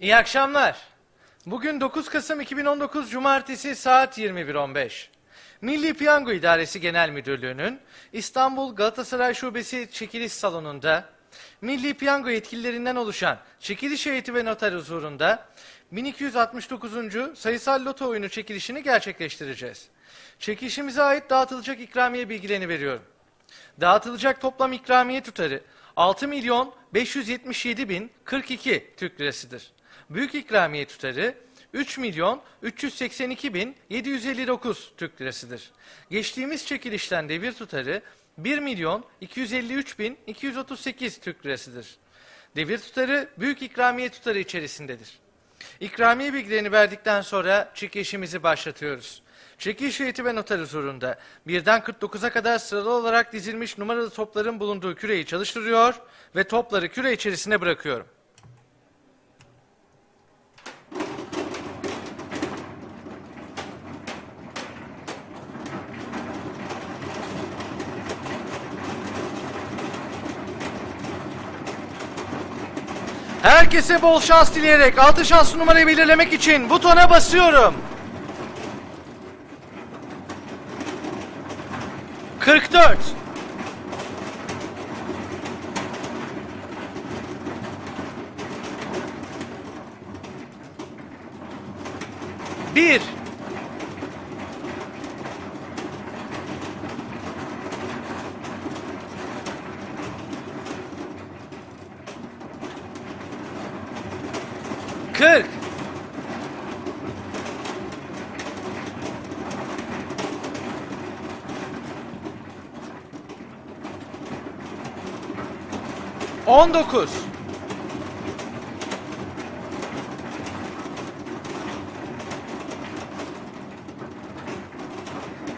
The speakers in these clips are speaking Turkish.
İyi akşamlar. Bugün 9 Kasım 2019 Cumartesi saat 21.15. Milli Piyango İdaresi Genel Müdürlüğü'nün İstanbul Galatasaray Şubesi çekiliş salonunda Milli Piyango yetkililerinden oluşan çekiliş heyeti ve noter huzurunda 1269. sayısal loto oyunu çekilişini gerçekleştireceğiz. Çekilişimize ait dağıtılacak ikramiye bilgilerini veriyorum. Dağıtılacak toplam ikramiye tutarı 6 milyon 577 bin 42 Türk lirasıdır. Büyük ikramiye tutarı 3 milyon 382 bin 759 Türk lirasıdır. Geçtiğimiz çekilişten devir tutarı 1 milyon 253 bin 238 Türk lirasıdır. Devir tutarı büyük ikramiye tutarı içerisindedir. İkramiye bilgilerini verdikten sonra çekilişimizi başlatıyoruz. Çekiliş heyeti ve noter huzurunda birden 49'a kadar sıralı olarak dizilmiş numaralı topların bulunduğu küreyi çalıştırıyor ve topları küre içerisine bırakıyorum. Herkese bol şans dileyerek altı şanslı numarayı belirlemek için butona basıyorum. 44 1 40 19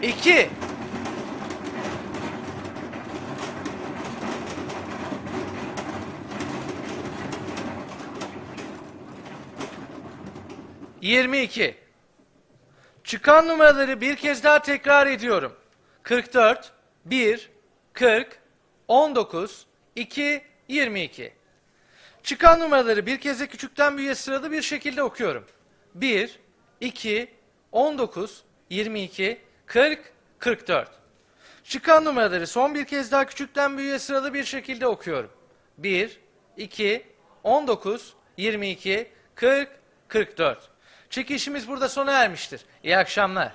2 22 Çıkan numaraları bir kez daha tekrar ediyorum. 44 1 40 19 2 22 Çıkan numaraları bir kez de küçükten büyüğe sıralı bir şekilde okuyorum. 1 2 19 22 40 44 Çıkan numaraları son bir kez daha küçükten büyüğe sıralı bir şekilde okuyorum. 1 2 19 22 40 44 Çekişimiz burada sona ermiştir. İyi akşamlar.